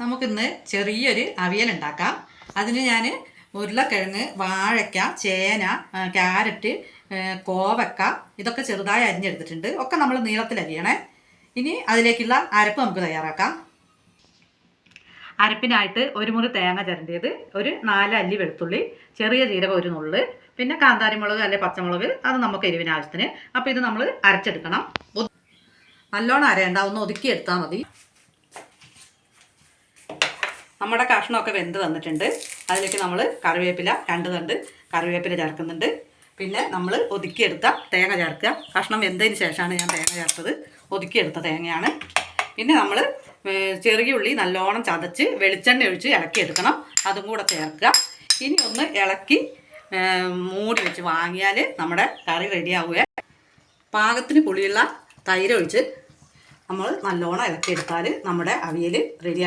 നമുക്കിന്ന് ചെറിയൊരു അവിയൽ ഉണ്ടാക്കാം. അതിന് ഞാൻ ഉരുളക്കിഴങ്ങ് വാഴയ്ക്ക ചേന ക്യാരറ്റ് കോവക്ക ഇതൊക്കെ ചെറുതായി അരിഞ്ഞെടുത്തിട്ടുണ്ട്. ഒക്കെ നമ്മൾ നീളത്തിൽ അരിയണേ. ഇനി അതിലേക്കുള്ള അരപ്പ് നമുക്ക് തയ്യാറാക്കാം. അരപ്പിനായിട്ട് ഒരു മുറി തേങ്ങ ചിരണ്ടിയത് ഒരു നാല് അല്ലി വെളുത്തുള്ളി ചെറിയ ജീരകം ഒരു നുള്ള് പിന്നെ കാന്താരിമുളക് അല്ലെ പച്ചമുളക് അത് നമുക്ക് എരിവിന് ആവശ്യത്തിന് അപ്പോൾ ഇത് നമ്മൾ അരച്ചെടുക്കണം. നല്ലോണം അരയേണ്ട ഒന്ന് ഒതുക്കിയെടുത്താൽ മതി. നമ്മുടെ കഷ്ണമൊക്കെ വെന്ത് വന്നിട്ടുണ്ട്. അതിലേക്ക് നമ്മൾ കറിവേപ്പില രണ്ട് തണ്ട് കറിവേപ്പില ചേർക്കുന്നുണ്ട്. പിന്നെ നമ്മൾ ഒതുക്കിയെടുത്ത തേങ്ങ ചേർക്കുക. കഷ്ണം വെന്തതിന് ശേഷമാണ് ഞാൻ തേങ്ങ ചേർത്തത്. ഒതുക്കിയെടുത്ത തേങ്ങയാണ്. പിന്നെ നമ്മൾ ചെറിയ ഉള്ളി നല്ലോണം ചതച്ച് വെളിച്ചെണ്ണ ഒഴിച്ച് ഇളക്കിയെടുക്കണം. അതും കൂടെ ചേർക്കുക. ഇനി ഒന്ന് ഇളക്കി മൂടി വെച്ച് വാങ്ങിയാൽ നമ്മുടെ കറി റെഡിയാവുക പാകത്തിന് പുളിയുള്ള തൈര് ഒഴിച്ച് നമ്മൾ നല്ലോണം ഇളക്കിയെടുത്താൽ നമ്മുടെ അവിയൽ റെഡി